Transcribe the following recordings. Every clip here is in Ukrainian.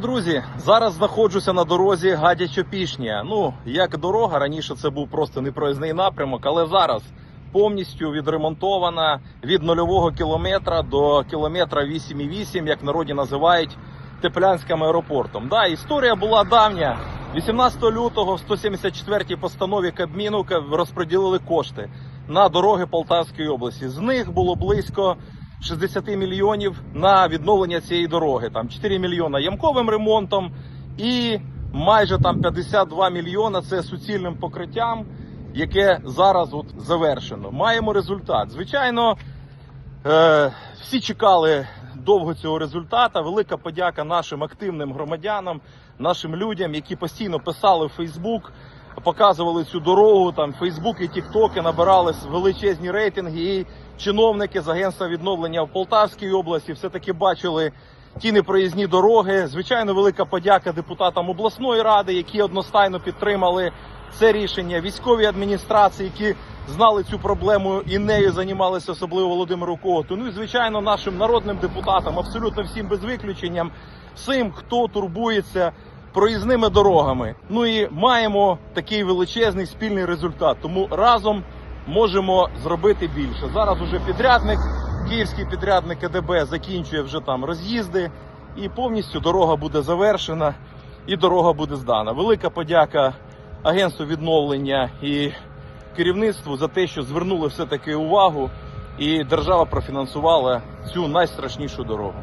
Друзі, зараз знаходжуся на дорозі Гадячо-Пішня. Ну, як дорога, раніше це був просто непроїзний напрямок, але зараз повністю відремонтована від нульового кілометра до кілометра 8,8, як народі називають Теплянським аеропортом. Да, історія була давня. 18 лютого в 174 постанові Кабміну розподілили кошти на дороги Полтавської області. З них було близько 60 мільйонів на відновлення цієї дороги. Там 4 мільйона ямковим ремонтом і майже там 52 мільйона це суцільним покриттям, яке зараз от завершено. Маємо результат. Звичайно, е, всі чекали довго цього результата. Велика подяка нашим активним громадянам, нашим людям, які постійно писали в Фейсбук, показували цю дорогу. Там Фейсбук і Тіктоки набирали величезні рейтинги. І чиновники з агентства відновлення в Полтавській області все таки бачили. Ті непроїзні дороги. Звичайно, велика подяка депутатам обласної ради, які одностайно підтримали це рішення. Військовій адміністрації, які знали цю проблему і нею займалися, особливо Володимиру Коготу. Ну і звичайно, нашим народним депутатам, абсолютно всім без виключенням, всім, хто турбується проїзними дорогами. Ну і маємо такий величезний спільний результат. Тому разом можемо зробити більше. Зараз уже підрядник, київський підрядник КДБ закінчує вже там роз'їзди, і повністю дорога буде завершена і дорога буде здана. Велика подяка агентству відновлення і керівництву за те, що звернули все таки увагу, і держава профінансувала цю найстрашнішу дорогу.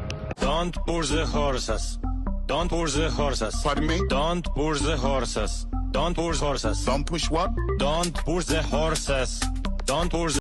Don't push the horses. Don't push the horses. Pardon me? Don't push the horses. Don't push horses. Don't push what? Don't push the horses. Don't push